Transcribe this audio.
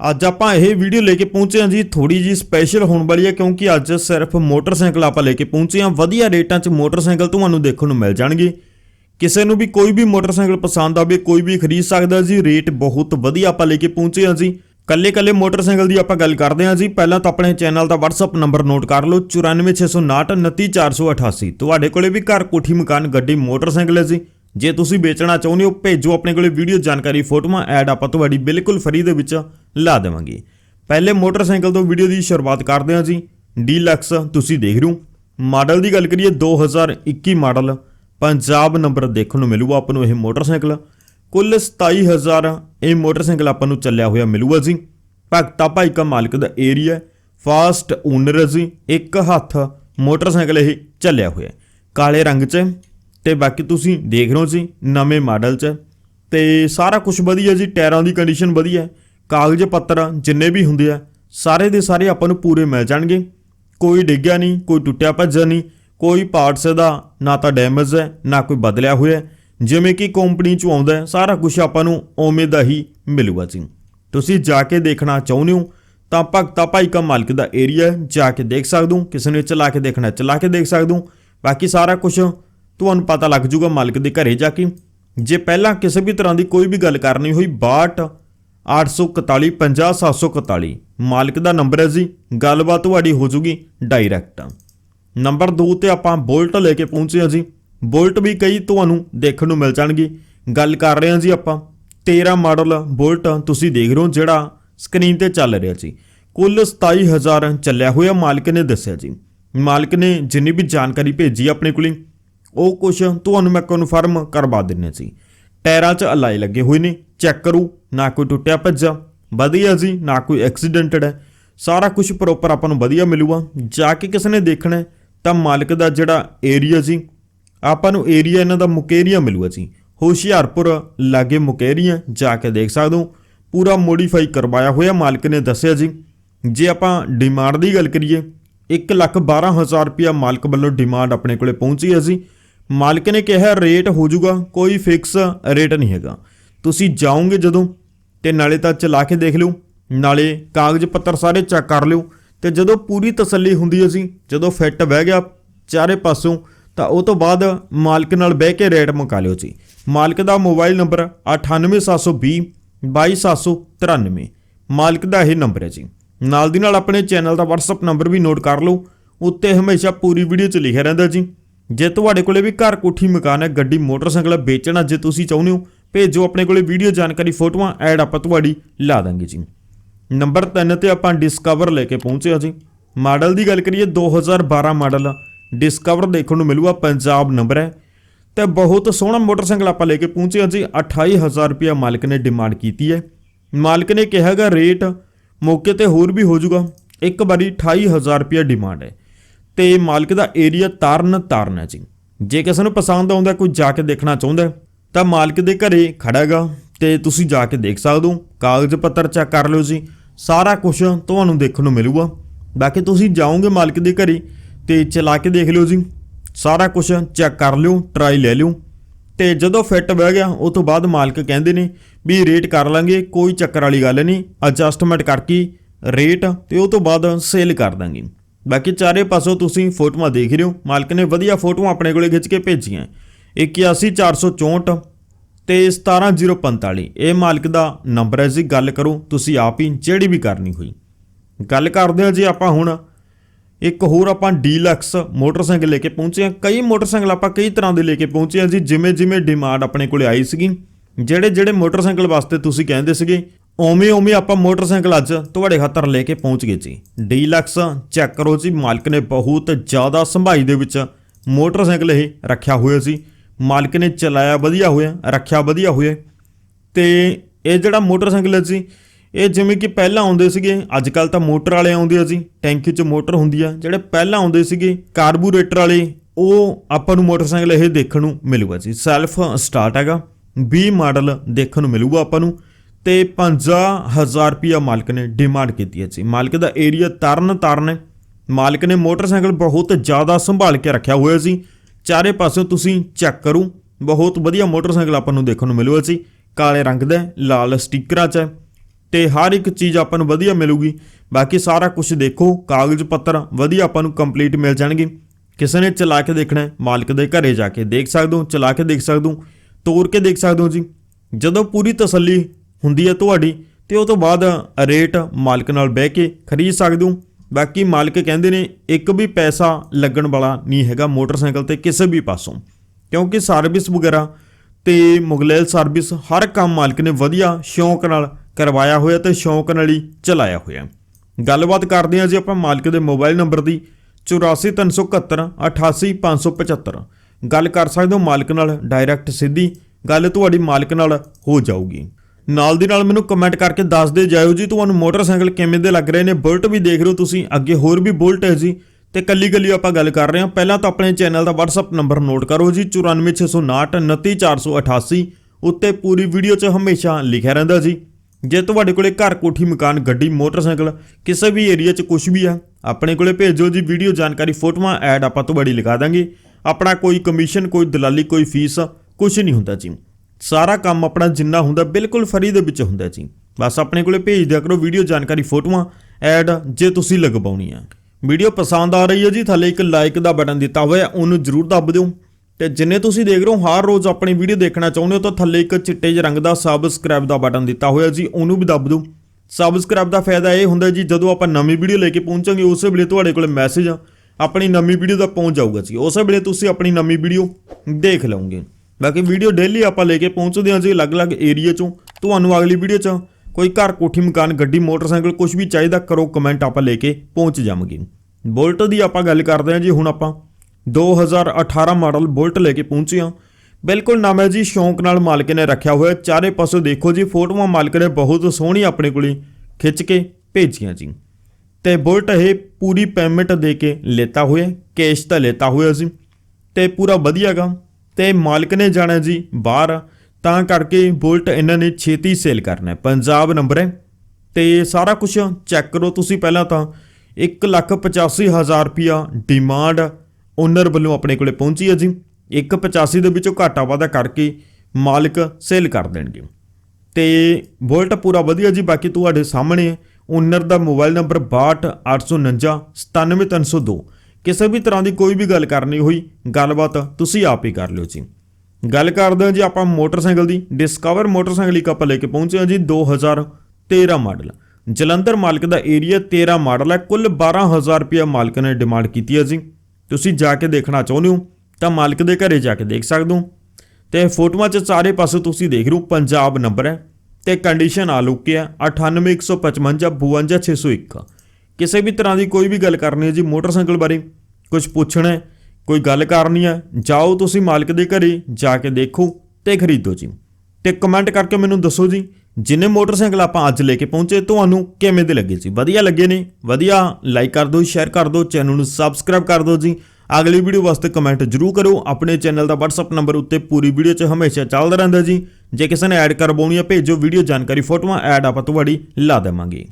ਅੱਜ ਆਪਾਂ ਇਹ ਵੀਡੀਓ ਲੈ ਕੇ ਪਹੁੰਚੇ ਹਾਂ ਜੀ। ਥੋੜੀ ਜੀ ਸਪੈਸ਼ਲ ਹੋਣ ਵਾਲੀ ਹੈ ਕਿਉਂਕਿ ਅੱਜ ਸਿਰਫ ਮੋਟਰਸਾਈਕਲ ਆਪਾਂ ਲੈ ਕੇ ਪਹੁੰਚੇ ਹਾਂ। ਵਧੀਆ ਰੇਟਾਂ 'ਚ ਮੋਟਰਸਾਈਕਲ ਤੁਹਾਨੂੰ ਦੇਖਣ ਨੂੰ ਮਿਲ ਜਾਣਗੇ। ਕਿਸੇ ਨੂੰ ਵੀ ਕੋਈ ਵੀ ਮੋਟਰਸਾਈਕਲ ਪਸੰਦ ਆਵੇ, ਕੋਈ ਵੀ ਖਰੀਦ ਸਕਦਾ ਜੀ, ਰੇਟ ਬਹੁਤ ਵਧੀਆ ਆਪਾਂ ਲੈ ਕੇ ਪਹੁੰਚੇ ਹਾਂ ਜੀ। ਕੱਲੇ ਕੱਲੇ ਮੋਟਰਸਾਈਕਲ ਦੀ ਆਪਾਂ ਗੱਲ ਕਰਦੇ ਹਾਂ ਜੀ। ਪਹਿਲਾਂ ਤਾਂ ਆਪਣੇ ਚੈਨਲ ਦਾ WhatsApp ਨੰਬਰ ਨੋਟ ਕਰ ਲਓ 9469299488 ਤੁਹਾਡੇ ਕੋਲੇ ਵੀ ਘਰ ਕੋਠੀ ਮਕਾਨ, ਗੱਡੀ, ਮੋਟਰਸਾਈਕਲ ਹੈ ਜੀ। ਜੇ ਤੁਸੀਂ ਵੇਚਣਾ ਚਾਹੁੰਦੇ ਹੋ, ਭੇਜੋ ਆਪਣੇ ਕੋਲੇ ਵੀਡੀਓ ਜਾਣਕਾਰੀ ਫੋਟੋਆਂ, ਐਡ ਆਪਾਂ ਤੁਹਾਡੀ ਬਿਲਕੁਲ ਫਰੀ ਦੇ ਵਿੱਚ ਲਾ ਦੇਵਾਂਗੇ। ਪਹਿਲੇ ਮੋਟਰਸਾਈਕਲ ਤੋਂ ਵੀਡੀਓ ਦੀ ਸ਼ੁਰੂਆਤ ਕਰਦੇ ਹਾਂ ਜੀ। ਡੀਲਕਸ, ਤੁਸੀਂ ਦੇਖ ਰਹੇ ਹੋ। ਮਾਡਲ ਦੀ ਗੱਲ ਕਰੀਏ 2021 ਮਾਡਲ। ਪੰਜਾਬ ਨੰਬਰ ਦੇਖਣ ਨੂੰ ਮਿਲੂਗਾ ਆਪਾਂ ਨੂੰ ਇਹ ਮੋਟਰਸਾਈਕਲ। ਕੁੱਲ 27000 ਇਹ ਮੋਟਰਸਾਈਕਲ ਆਪਾਂ ਨੂੰ ਚੱਲਿਆ ਹੋਇਆ ਮਿਲੂਗਾ ਜੀ। ਭਗਤਾ ਭਾਈ ਕਾ ਮਾਲਕ ਦਾ ਏਰੀਆ ਫਾਸਟ ਓਨਰ ਹੈ ਜੀ। ਇੱਕ ਹੱਥ ਮੋਟਰਸਾਈਕਲ ਇਹ ਚੱਲਿਆ ਹੋਇਆ ਕਾਲੇ ਰੰਗ 'ਚ ਤੇ ਬਾਕੀ ਤੁਸੀਂ ਦੇਖ ਰਹੇ ਹੋ ਜੀ ਨਵੇਂ ਮਾਡਲ 'ਚ। ਹੈ ਤੇ ਸਾਰਾ ਕੁਝ ਵਧੀਆ ਜੀ, ਟਾਇਰਾਂ ਦੀ ਕੰਡੀਸ਼ਨ ਵਧੀਆ ਕਾਗਜ਼, ਪੱਤਰ ਜਿੰਨੇ ਵੀ ਹੁੰਦੇ ਆ, ਸਾਰੇ ਦੇ ਸਾਰੇ ਆਪਾਂ ਨੂੰ ਪੂਰੇ ਮਿਲ ਜਾਣਗੇ। ਕੋਈ ਡਿੱਗਿਆ ਨਹੀਂ, ਕੋਈ ਟੁੱਟਿਆ ਭੱਜਿਆ ਨਹੀਂ, ਕੋਈ ਪਾਰਟਸ ਦਾ ਨਾ ਤਾਂ ਡੈਮੇਜ ਹੈ, ਨਾ ਕੋਈ ਬਦਲਿਆ ਹੋਇਆ ਜਿਵੇਂ ਕਿ ਕੰਪਨੀ ਚੋਂ ਆਉਂਦਾ ਸਾਰਾ ਕੁਝ ਆਪਾਂ ਨੂੰ ਉਵੇਂ ਦਾ ਹੀ ਮਿਲੂਗਾ ਜੀ। ਤੁਸੀਂ ਜਾ ਕੇ ਦੇਖਣਾ ਚਾਹੁੰਦੇ ਹੋ, ਤਾਂ ਭਗਤਾ ਭਾਈ ਕਾ ਮਾਲਕ ਦਾ ਏਰੀਆ ਜਾ ਕੇ ਦੇਖ ਸਕਦੇ ਹੋ। ਕਿਸੇ ਨੇ ਚਲਾ ਕੇ ਦੇਖਣਾ ਚਲਾ ਕੇ ਦੇਖ ਸਕਦੇ ਹੋ। ਬਾਕੀ ਸਾਰਾ ਕੁਝ ਤੁਹਾਨੂੰ ਪਤਾ ਲੱਗ ਜੂਗਾ ਮਾਲਕ ਦੇ ਘਰੇ ਜਾ ਕੇ। ਜੇ ਪਹਿਲਾਂ ਕਿਸੇ ਵੀ ਤਰ੍ਹਾਂ ਦੀ ਕੋਈ ਵੀ ਗੱਲ ਕਰਨੀ ਹੋਈ 62 841 50741 ਮਾਲਕ ਦਾ ਨੰਬਰ ਹੈ ਜੀ। ਗੱਲਬਾਤ ਤੁਹਾਡੀ ਹੋ ਜੂਗੀ ਡਾਇਰੈਕਟ ਨੰਬਰ 2 ਤੇ ਆਪਾਂ ਬੋਲਟ ਲੈ ਕੇ ਪਹੁੰਚੇ ਹਾਂ ਜੀ। ਬੋਲਟ ਵੀ ਕਈ ਤੁਹਾਨੂੰ ਦੇਖਣ ਨੂੰ ਮਿਲ ਜਾਣਗੇ। ਗੱਲ ਕਰ ਰਹੇ ਹਾਂ ਜੀ ਆਪਾਂ। 13 ਮਾਡਲ ਬੋਲਟ ਤੁਸੀਂ ਦੇਖ ਰਹੇ ਹੋ, ਜਿਹੜਾ ਸਕਰੀਨ ਤੇ ਚੱਲ ਰਿਹਾ ਜੀ। ਕੁੱਲ 27000 ਚੱਲਿਆ ਹੋਇਆ ਮਾਲਕ ਨੇ ਦੱਸਿਆ ਜੀ। ਮਾਲਕ ਨੇ ਜਿੰਨੀ ਵੀ ਜਾਣਕਾਰੀ ਭੇਜੀ ਆਪਣੇ ਕੋਲੇ ਉਹ ਕੁਛ ਤੁਹਾਨੂੰ ਮੈਂ ਕਨਫਰਮ ਕਰਵਾ ਦਿੰਨੇ ਸੀ। ਟਾਇਰਾਂ 'ਚ ਅਲਾਈ ਲੱਗੇ ਹੋਏ ਨੇ ਚੈੱਕ ਕਰੂ, ਨਾ ਕੋਈ ਟੁੱਟਿਆ ਭੱਜਾ। ਵਧੀਆ ਜੀ, ਨਾ ਕੋਈ ਐਕਸੀਡੈਂਟਡ ਹੈ। ਸਾਰਾ ਕੁਝ ਪ੍ਰੋਪਰ ਆਪਾਂ ਨੂੰ ਵਧੀਆ ਮਿਲੂਗਾ। ਜਾ ਕੇ ਕਿਸੇ ਨੇ ਦੇਖਣਾ ਤਾਂ ਮਾਲਕ ਦਾ ਜਿਹੜਾ ਏਰੀਆ ਜੀ, ਆਪਾਂ ਨੂੰ ਏਰੀਆ ਇਹਨਾਂ ਦਾ ਮੁਕੇਰੀਆ ਮਿਲੂਗਾ ਜੀ। ਹੁਸ਼ਿਆਰਪੁਰ ਲਾਗੇ ਮੁਕੇਰੀਆ, ਜਾ ਕੇ ਦੇਖ ਸਕਦੇ ਹੋ। ਪੂਰਾ ਮੋਡੀਫਾਈ ਕਰਵਾਇਆ ਹੋਇਆ ਮਾਲਕ ਨੇ ਦੱਸਿਆ ਜੀ। ਜੇ ਆਪਾਂ ਡਿਮਾਂਡ ਦੀ ਗੱਲ ਕਰੀਏ, ਇੱਕ ਲੱਖ ਬਾਰ੍ਹਾਂ ਹਜ਼ਾਰ ਰੁਪਇਆ ਮਾਲਕ ਵੱਲੋਂ ਡਿਮਾਂਡ ਆਪਣੇ ਕੋਲੇ ਪਹੁੰਚੀ ਹੈ ਜੀ। ਮਾਲਕ ਨੇ ਕਿਹਾ ਰੇਟ ਹੋ ਜਾਊਗਾ ਕੋਈ ਫਿਕਸ ਰੇਟ ਨਹੀਂ ਹੈਗਾ। ਤੁਸੀਂ ਜਾਓਗੇ ਜਦੋਂ ਤੇ ਨਾਲੇ ਤਾਂ ਚਲਾ ਕੇ ਦੇਖ ਲਿਓ, ਨਾਲੇ ਕਾਗਜ਼ ਪੱਤਰ ਸਾਰੇ ਚੈੱਕ ਕਰ ਲਿਓ ਤੇ ਜਦੋਂ ਪੂਰੀ ਤਸੱਲੀ ਹੁੰਦੀ ਹੈ ਜੀ ਜਦੋਂ ਫਿੱਟ ਬਹਿ ਗਿਆ ਚਾਰੇ ਪਾਸੋਂ ਤਾਂ ਉਹ ਤੋਂ ਬਾਅਦ ਮਾਲਕ ਨਾਲ ਬਹਿ ਕੇ ਰੇਟ ਮੁਕਾ ਲਿਓ ਜੀ। ਮਾਲਕ ਦਾ ਮੋਬਾਈਲ ਨੰਬਰ 98720 22793 ਮਾਲਕ ਦਾ ਇਹ ਨੰਬਰ ਹੈ ਜੀ। ਨਾਲ ਦੀ ਨਾਲ ਆਪਣੇ ਚੈਨਲ ਦਾ WhatsApp ਨੰਬਰ ਵੀ ਨੋਟ ਕਰ ਲਓ। ਉੱਤੇ ਹਮੇਸ਼ਾ ਪੂਰੀ ਵੀਡੀਓ 'ਚ ਲਿਖਿਆ ਰਹਿੰਦਾ ਜੀ। ਜੇ ਤੁਹਾਡੇ ਕੋਲੇ ਵੀ ਘਰ ਕੋਠੀ ਮਕਾਨ ਹੈ, ਗੱਡੀ, ਮੋਟਰਸਾਈਕਲ ਵੇਚਣਾ ਜੇ ਤੁਸੀਂ ਚਾਹੁੰਦੇ ਹੋ, ਭੇਜੋ ਆਪਣੇ ਕੋਲੇ ਵੀਡੀਓ ਜਾਣਕਾਰੀ ਫੋਟੋਆਂ, ਐਡ ਆਪਾਂ ਤੁਹਾਡੀ ਲਾ ਦਾਂਗੇ ਜੀ। ਨੰਬਰ 3 ਤੇ ਆਪਾਂ ਡਿਸਕਵਰ ਲੈ ਕੇ ਪਹੁੰਚੇ ਹਾਂ ਜੀ। ਮਾਡਲ ਦੀ ਗੱਲ ਕਰੀਏ 2012 ਮਾਡਲ ਡਿਸਕਵਰ ਦੇਖਣ ਨੂੰ ਮਿਲੂਗਾ, ਪੰਜਾਬ ਨੰਬਰ ਹੈ। ਤੇ ਬਹੁਤ ਸੋਹਣਾ ਮੋਟਰਸਾਈਕਲ ਆਪਾਂ ਲੈ ਕੇ ਪਹੁੰਚੇ ਹਾਂ ਜੀ। 28000 ਰੁਪਇਆ ਮਾਲਕ ਨੇ ਡਿਮਾਂਡ ਕੀਤੀ ਹੈ। ਮਾਲਕ ਨੇ ਕਿਹਾਗਾ ਰੇਟ ਮੌਕੇ ਤੇ ਹੋਰ ਵੀ ਹੋ ਜਾਊਗਾ। ਇੱਕ ਵਾਰੀ 28000 ਰੁਪਇਆ ਡਿਮਾਂਡ ਹੈ। ਤੇ ਮਾਲਕ ਦਾ ਏਰੀਆ ਤਾਰਨ ਤਾਰਨ ਹੈ ਜੀ। ਜੇ ਕਿਸੇ ਨੂੰ ਪਸੰਦ ਆਉਂਦਾ, ਕੋਈ ਜਾ ਕੇ ਦੇਖਣਾ ਚਾਹੁੰਦਾ ਤਾਂ ਮਾਲਕ ਦੇ ਘਰੇ ਖੜਾ ਹੈਗਾ ਤੇ ਤੁਸੀਂ ਜਾ ਕੇ ਦੇਖ ਸਕਦੇ ਹੋ। ਕਾਗਜ਼ ਪੱਤਰ ਚੈੱਕ ਕਰ ਲਿਓ ਜੀ। ਸਾਰਾ ਕੁਝ ਤੁਹਾਨੂੰ ਦੇਖਣ ਨੂੰ ਮਿਲੂਗਾ। ਬਾਕੀ ਤੁਸੀਂ ਜਾਓਗੇ ਮਾਲਕ ਦੇ ਘਰੇ ਤੇ ਚਲਾ ਕੇ ਦੇਖ ਲਿਓ ਜੀ। ਸਾਰਾ ਕੁਝ ਚੈੱਕ ਕਰ ਲਿਓ ਟਰਾਈ ਲੈ ਲਿਓ। ਤੇ ਜਦੋਂ ਫਿੱਟ ਬਹਿ ਗਿਆ, ਉਹ ਤੋਂ ਬਾਅਦ ਮਾਲਕ ਕਹਿੰਦੇ ਨੇ ਵੀ ਰੇਟ ਕਰ ਲਾਂਗੇ, ਕੋਈ ਚੱਕਰ ਵਾਲੀ ਗੱਲ ਨਹੀਂ। ਐਡਜਸਟਮੈਂਟ ਕਰਕੇ ਰੇਟ ਤੇ ਉਹ ਤੋਂ ਬਾਅਦ ਸੇਲ ਕਰ ਦਾਂਗੇ। ਬਾਕੀ ਚਾਰੇ ਪਾਸੋਂ ਤੁਸੀਂ ਫੋਟੋਆਂ ਦੇਖ ਰਹੇ ਹੋ। ਮਾਲਕ ਨੇ ਵਧੀਆ ਫੋਟੋਆਂ ਆਪਣੇ ਕੋਲੇ ਖਿੱਚ ਕੇ ਭੇਜੀਆਂ। 81464 ਤੇ 17045 ਇਹ ਮਾਲਕ ਦਾ ਨੰਬਰ ਹੈ ਜੀ। ਗੱਲ ਕਰੋ, ਤੁਸੀਂ ਆਪ ਹੀ ਜਿਹੜੀ ਵੀ ਕਰਨੀ ਹੋਈ। ਗੱਲ ਕਰਦੇ ਹਾਂ ਜੀ ਆਪਾਂ ਹੁਣ। ਇੱਕ ਹੋਰ ਆਪਾਂ ਡੀਲਕਸ ਮੋਟਰਸਾਈਕਲ ਲੈ ਕੇ ਪਹੁੰਚੇ ਹਾਂ। ਕਈ ਮੋਟਰਸਾਈਕਲ ਆਪਾਂ ਕਈ ਤਰ੍ਹਾਂ ਦੇ ਲੈ ਕੇ ਪਹੁੰਚੇ ਹਾਂ ਜੀ। ਜਿਵੇਂ ਜਿਵੇਂ ਡਿਮਾਂਡ ਆਪਣੇ ਕੋਲੇ ਆਈ ਸੀਗੀ। ਜਿਹੜੇ ਜਿਹੜੇ ਮੋਟਰਸਾਈਕਲ ਵਾਸਤੇ ਤੁਸੀਂ ਕਹਿੰਦੇ ਸੀਗੇ ਓਵੇਂ ਓਵੇਂ ਆਪਾਂ ਮੋਟਰਸਾਈਕਲ ਅੱਜ ਤੁਹਾਡੇ ਖਾਤਰ ਲੈ ਕੇ ਪਹੁੰਚ ਗਏ ਜੀ। ਡੀਲਕਸ ਚੈੱਕ ਕਰੋ ਜੀ, ਮਾਲਕ ਨੇ ਬਹੁਤ ਜ਼ਿਆਦਾ ਸੰਭਾਈ ਦੇ ਵਿੱਚ ਮੋਟਰਸਾਈਕਲ ਇਹ ਰੱਖਿਆ ਹੋਇਆ ਸੀ। ਮਾਲਕ ਨੇ ਚਲਾਇਆ ਵਧੀਆ ਹੋਇਆ, ਰੱਖਿਆ ਵਧੀਆ ਹੋਇਆ। ਤੇ ਇਹ ਜਿਹੜਾ ਮੋਟਰਸਾਈਕਲ ਹੈ ਜੀ, ਇਹ ਜਿਵੇਂ ਕਿ ਪਹਿਲਾਂ ਆਉਂਦੇ ਸੀਗੇ ਅੱਜ ਕੱਲ ਤਾਂ ਮੋਟਰ ਵਾਲੇ ਆਉਂਦੇ ਆ ਜੀ, ਟੈਂਕੀ 'ਚ ਮੋਟਰ ਹੁੰਦੀ ਆ। ਜਿਹੜੇ ਪਹਿਲਾਂ ਆਉਂਦੇ ਸੀਗੇ, ਕਾਰਬੂਰੇਟਰ ਵਾਲੇ, ਉਹ ਆਪਾਂ ਨੂੰ ਮੋਟਰਸਾਈਕਲ ਇਹ ਦੇਖਣ ਨੂੰ ਮਿਲੂਗਾ ਜੀ। ਸੈਲਫ ਸਟਾਰਟ ਹੈਗਾ 20 ਮਾਡਲ ਦੇਖਣ ਨੂੰ ਮਿਲੂਗਾ ਆਪਾਂ ਨੂੰ। ਤੇ 50000 ਰੁਪਿਆ ਮਾਲਕ ਨੇ ਡਿਮਾਂਡ ਕੀਤੀ ਹੈ ਜੀ। ਮਾਲਕ ਦਾ ਏਰੀਆ ਤਰਨ ਤਾਰਨ ਹੈ। ਮਾਲਕ ਨੇ ਮੋਟਰਸਾਈਕਲ ਬਹੁਤ ਜ਼ਿਆਦਾ ਸੰਭਾਲ ਕੇ ਰੱਖਿਆ ਹੋਇਆ ਸੀ ਚਾਰੇ ਪਾਸੋਂ ਤੁਸੀਂ ਚੈੱਕ ਕਰੋ। ਬਹੁਤ ਵਧੀਆ ਮੋਟਰਸਾਈਕਲ ਆਪਾਂ ਨੂੰ ਦੇਖਣ ਨੂੰ ਮਿਲੂਗਾ ਸੀ ਕਾਲੇ ਰੰਗ ਦਾ ਲਾਲ ਸਟickਰਾਂ 'ਚ ਹੈ। ਤੇ ਹਰ ਇੱਕ ਚੀਜ਼ ਆਪਾਂ ਨੂੰ ਵਧੀਆ ਮਿਲੂਗੀ। ਬਾਕੀ ਸਾਰਾ ਕੁਝ ਦੇਖੋ, ਕਾਗਜ਼ ਪੱਤਰ, ਵਧੀਆ ਆਪਾਂ ਨੂੰ ਕੰਪਲੀਟ ਮਿਲ ਜਾਣਗੇ। ਕਿਸੇ ਨੇ ਚਲਾ ਕੇ ਦੇਖਣਾ ਮਾਲਕ ਦੇ ਘਰੇ ਜਾ ਕੇ ਦੇਖ ਸਕਦੇ ਹੋ, ਚਲਾ ਕੇ ਦੇਖ ਸਕਦੇ ਹੋ ਤੋੜ ਕੇ ਦੇਖ ਸਕਦੇ ਹੋ ਜੀ। ਜਦੋਂ ਪੂਰੀ ਤਸੱਲੀ ਹੁੰਦੀ ਹੈ ਤੁਹਾਡੀ, ਤੇ ਉਹ ਤੋਂ ਬਾਅਦ ਰੇਟ ਮਾਲਕ ਨਾਲ ਬਹਿ ਕੇ ਖਰੀਦ ਸਕਦੇ ਹੋ। ਬਾਕੀ ਮਾਲਕ ਕਹਿੰਦੇ ਨੇ, ਇੱਕ ਵੀ ਪੈਸਾ ਲੱਗਣ ਵਾਲਾ ਨਹੀਂ ਹੈਗਾ ਮੋਟਰਸਾਈਕਲ ਤੇ ਕਿਸੇ ਵੀ ਪਾਸੋਂ। ਕਿਉਂਕਿ ਸਰਵਿਸ ਵਗੈਰਾ ਤੇ ਮੁਗਲੇਲ ਸਰਵਿਸ ਹਰ ਕੰਮ ਮਾਲਕ ਨੇ ਵਧੀਆ ਸ਼ੌਂਕ ਨਾਲ ਕਰਵਾਇਆ ਹੋਇਆ ਤੇ ਸ਼ੌਂਕ ਨਾਲ ਹੀ ਚਲਾਇਆ ਹੋਇਆ। ਗੱਲਬਾਤ ਕਰਦੇ ਹਾਂ ਜੀ ਆਪਾਂ ਮਾਲਕ ਦੇ ਮੋਬਾਈਲ ਨੰਬਰ ਦੀ 843771 88575 ਗੱਲ ਕਰ ਸਕਦੇ ਹੋ ਮਾਲਕ ਨਾਲ ਡਾਇਰੈਕਟ ਸਿੱਧੀ ਗੱਲ ਤੁਹਾਡੀ ਮਾਲਕ ਨਾਲ ਹੋ ਜਾਊਗੀ। ਨਾਲ ਦੀ ਨਾਲ ਮੈਨੂੰ ਕਮੈਂਟ ਕਰਕੇ ਦੱਸ ਦੇ ਜਾਇਓ ਜੀ, ਤੁਹਾਨੂੰ ਮੋਟਰਸਾਈਕਲ ਕਿਵੇਂ ਦੇ ਲੱਗ ਰਹੇ ਨੇ, ਬੁਲਟ ਵੀ ਦੇਖ ਰਹੇ ਹੋ ਤੁਸੀਂ, ਅੱਗੇ ਹੋਰ ਵੀ ਬੁਲਟ ਹੈ ਜੀ। ਤੇ ਕੱਲੀ ਕੱਲੀ ਆਪਾਂ ਗੱਲ ਕਰ ਰਹੇ ਹਾਂ। ਪਹਿਲਾਂ ਤਾਂ ਆਪਣੇ ਚੈਨਲ ਦਾ WhatsApp ਨੰਬਰ ਨੋਟ ਕਰੋ ਜੀ 94659 29488 ਉੱਤੇ ਪੂਰੀ ਵੀਡੀਓ 'ਚ ਹਮੇਸ਼ਾ ਲਿਖਿਆ ਰਹਿੰਦਾ ਜੀ। ਜੇ ਤੁਹਾਡੇ ਕੋਲੇ ਘਰ ਕੋਠੀ, ਮਕਾਨ, ਗੱਡੀ, ਮੋਟਰਸਾਈਕਲ, ਕਿਸੇ ਵੀ ਏਰੀਆ 'ਚ ਕੁਝ ਵੀ ਆ, ਆਪਣੇ ਕੋਲੇ ਭੇਜੋ ਜੀ ਵੀਡੀਓ ਜਾਣਕਾਰੀ, ਫੋਟੋਆਂ ਐਡ ਆਪਾਂ ਤੁਹਾਡੀ ਲਿਖਾ ਦਾਂਗੇ। ਆਪਣਾ ਕੋਈ ਕਮਿਸ਼ਨ ਕੋਈ ਦਲਾਲੀ, ਕੋਈ ਫੀਸ ਕੁਝ ਨਹੀਂ ਹੁੰਦਾ ਜੀ। ਸਾਰਾ ਕੰਮ ਆਪਣਾ ਜਿੰਨਾ ਹੁੰਦਾ ਬਿਲਕੁਲ ਫਰੀ ਦੇ ਵਿੱਚ ਹੁੰਦਾ ਜੀ। ਬਸ ਆਪਣੇ ਕੋਲੇ ਭੇਜ ਦਿਆ ਕਰੋ ਵੀਡੀਓ ਜਾਣਕਾਰੀ ਫੋਟੋਆਂ, ਐਡ ਜੇ ਤੁਸੀਂ ਲਗਵਾਉਣੀ ਆ ਵੀਡੀਓ ਪਸੰਦ ਆ ਰਹੀ ਹੈ ਜੀ, ਥੱਲੇ ਇੱਕ ਲਾਈਕ ਦਾ ਬਟਨ ਦਿੱਤਾ ਹੋਇਆ, ਉਹਨੂੰ ਜਰੂਰ ਦੱਬ ਦਿਓ। ਤੇ ਜਿੰਨੇ ਤੁਸੀਂ ਦੇਖ ਰਹੇ ਹੋ, ਹਰ ਰੋਜ਼ ਆਪਣੀ ਵੀਡੀਓ ਦੇਖਣਾ ਚਾਹੁੰਦੇ ਹੋ, ਤਾਂ ਥੱਲੇ ਇੱਕ ਚਿੱਟੇ ਜਿਹੇ ਰੰਗ ਦਾ ਸਬਸਕ੍ਰਾਈਬ ਦਾ ਬਟਨ ਦਿੱਤਾ ਹੋਇਆ ਜੀ, ਉਹਨੂੰ ਵੀ ਦੱਬ ਦਿਓ। ਸਬਸਕ੍ਰਾਈਬ ਦਾ ਫਾਇਦਾ ਇਹ ਹੁੰਦਾ ਜੀ, ਜਦੋਂ ਆਪਾਂ ਨਵੀਂ ਵੀਡੀਓ ਲੈ ਕੇ ਪਹੁੰਚਾਂਗੇ, ਉਸੇ ਵੇਲੇ ਤੁਹਾਡੇ ਕੋਲ ਮੈਸੇਜ ਆਪਣੀ ਨਵੀਂ ਵੀਡੀਓ ਦਾ ਪਹੁੰਚ ਜਾਊਗਾ ਜੀ। ਉਸੇ ਵੇਲੇ ਤੁਸੀਂ ਆਪਣੀ ਨਵੀਂ ਵੀਡੀਓ ਦੇਖ ਲਓਗੇ। ਬਾਕੀ ਵੀਡੀਓ ਡੇਲੀ ਆਪਾਂ ਲੈ ਕੇ ਪਹੁੰਚਦੇ ਹਾਂ ਜੀ ਅਲੱਗ-ਅਲੱਗ ਏਰੀਆ ਚੋਂ। ਤੁਹਾਨੂੰ ਅਗਲੀ ਵੀਡੀਓ 'ਚ ਕੋਈ ਘਰ, ਕੋਠੀ, ਮਕਾਨ, ਗੱਡੀ, ਮੋਟਰਸਾਈਕਲ ਕੁਝ ਵੀ ਚਾਹੀਦਾ, ਕਰੋ ਕਮੈਂਟ ਆਪਾਂ ਲੈ ਕੇ ਪਹੁੰਚ ਜਾਵਾਂਗੇ। ਬੁਲਟ ਦੀ ਆਪਾਂ ਗੱਲ ਕਰਦੇ ਹਾਂ ਜੀ ਹੁਣ ਆਪਾਂ। 2018 ਮਾਡਲ ਬੁਲਟ ਲੈ ਕੇ ਪਹੁੰਚੇ ਹਾਂ। ਬਿਲਕੁਲ ਨਵਾਂ ਜੀ, ਸ਼ੌਂਕ ਨਾਲ ਮਾਲਕ ਨੇ ਰੱਖਿਆ ਹੋਇਆ। ਚਾਰੇ ਪਾਸੇ ਦੇਖੋ ਜੀ, ਫੋਟੋਆਂ ਮਾਲਕ ਨੇ ਬਹੁਤ ਸੋਹਣੀ ਆਪਣੇ ਕੋਲੇ ਖਿੱਚ ਕੇ ਭੇਜੀਆਂ ਜੀ। ਤੇ ਬੁਲਟ ਇਹ ਪੂਰੀ ਪੇਮੈਂਟ ਦੇ ਕੇ ਲੇਤਾ ਹੋਇਆ ਕੈਸ਼ ਤਾਂ ਲੇਤਾ ਹੋਇਆ ਸੀ ਤੇ ਪੂਰਾ ਵਧੀਆਗਾ ਤੇ ਮਾਲਕ ਨੇ ਜਾਣਾ ਜੀ ਬਾਹਰ। ਤਾਂ ਕਰਕੇ ਬੁਲਟ ਇਹਨਾਂ ਨੇ ਛੇਤੀ ਸੇਲ ਕਰਨਾ ਹੈ। ਪੰਜਾਬ ਨੰਬਰ ਹੈ। ਤੇ ਸਾਰਾ ਕੁਝ ਚੈੱਕ ਕਰੋ ਤੁਸੀਂ ਪਹਿਲਾਂ ਤਾਂ। 185000 ਰੁਪਿਆ ਡਿਮਾਂਡ ਓਨਰ ਵੱਲੋਂ ਆਪਣੇ ਕੋਲੇ ਪਹੁੰਚੀ ਹੈ ਜੀ। 185 ਦੇ ਵਿੱਚੋਂ ਘਾਟਾ ਵਾਧਾ ਕਰਕੇ ਮਾਲਕ ਸੇਲ ਕਰ ਦੇਣਗੇ। ਤੇ ਬੁਲਟ ਪੂਰਾ ਵਧੀਆ ਜੀ, ਬਾਕੀ ਤੁਹਾਡੇ ਸਾਹਮਣੇ ਹੈ ਓਨਰ ਦਾ ਮੋਬਾਈਲ ਨੰਬਰ 62849 97302 ਕਿਸੇ ਵੀ ਤਰ੍ਹਾਂ ਦੀ ਕੋਈ ਵੀ ਗੱਲ ਕਰਨੀ ਹੋਈ, ਗੱਲਬਾਤ ਤੁਸੀਂ ਆਪ ਹੀ ਕਰ ਲਿਓ ਜੀ। ਗੱਲ ਕਰਦੇ ਹਾਂ ਜੀ ਆਪਾਂ ਮੋਟਰਸਾਈਕਲ ਦੀ। ਡਿਸਕਵਰ ਮੋਟਰਸਾਈਕਲ ਇੱਕ ਆਪਾਂ ਲੈ ਕੇ ਪਹੁੰਚੇ ਹਾਂ ਜੀ 2013 ਮਾਡਲ। ਜਲੰਧਰ ਮਾਲਕ ਦਾ ਏਰੀਆ 13 ਮਾਡਲ ਹੈ। ਕੁੱਲ 12000 ਰੁਪਏ ਮਾਲਕ ਨੇ ਡਿਮਾਂਡ ਕੀਤੀ ਹੈ ਜੀ। ਤੁਸੀਂ ਜਾ ਕੇ ਦੇਖਣਾ ਚਾਹੁੰਦੇ ਹੋ ਤਾਂ ਮਾਲਕ ਦੇ ਘਰੇ ਜਾ ਕੇ ਦੇਖ ਸਕਦੇ ਹੋ। ਤੇ ਫੋਟੋਆਂ 'ਚ ਚਾਰੇ ਪਾਸੇ ਤੁਸੀਂ ਦੇਖ ਰਹੇ ਹੋ, ਪੰਜਾਬ ਨੰਬਰ ਹੈ। ਤੇ ਕੰਡੀਸ਼ਨ ਆ ਲੁੱਕੀ ਹੈ 98155 52601 ਕਿਸੇ ਵੀ ਤਰ੍ਹਾਂ ਦੀ ਕੋਈ ਵੀ ਗੱਲ ਕਰਨੀ ਹੈ ਜੀ ਮੋਟਰਸਾਈਕਲ ਬਾਰੇ ਕੁਝ ਪੁੱਛਣਾ ਹੈ ਕੋਈ ਗੱਲ ਕਰਨੀ ਹੈ, ਜਾਓ ਤੁਸੀਂ ਮਾਲਕ ਦੇ ਘਰੇ, ਜਾ ਕੇ ਦੇਖੋ ਤੇ ਖਰੀਦੋ ਜੀ। ਤੇ ਕਮੈਂਟ ਕਰਕੇ ਮੈਨੂੰ ਦੱਸੋ ਜੀ, ਜਿੰਨੇ ਮੋਟਰਸਾਈਕਲ ਆਪਾਂ ਅੱਜ ਲੈ ਕੇ ਪਹੁੰਚੇ, ਤੁਹਾਨੂੰ ਕਿਵੇਂ ਦੇ ਲੱਗੇ ਜੀ? ਵਧੀਆ ਲੱਗੇ ਨੇ? ਵਧੀਆ? ਲਾਈਕ ਕਰ ਦਿਓ ਸ਼ੇਅਰ ਕਰ ਦਿਓ ਚੈਨਲ ਨੂੰ ਸਬਸਕ੍ਰਾਈਬ ਕਰ ਦਿਓ ਜੀ। ਅਗਲੀ ਵੀਡੀਓ ਵਾਸਤੇ ਕਮੈਂਟ ਜਰੂਰ ਕਰੋ ਆਪਣੇ ਚੈਨਲ ਦਾ WhatsApp ਨੰਬਰ ਉੱਤੇ ਪੂਰੀ ਵੀਡੀਓ 'ਚ ਹਮੇਸ਼ਾ ਚੱਲਦਾ ਰਹਿੰਦਾ ਜੀ। ਜੇ ਕਿਸੇ ਨੇ ਐਡ ਕਰਵਾਉਣੀ ਹੈ, ਭੇਜੋ। ਵੀਡੀਓ ਜਾਣਕਾਰੀ, ਫੋਟੋਆਂ ਐਡ ਆਪਾਂ ਤੁਹਾਡੀ ਲਾ ਦੇਵਾਂਗੇ।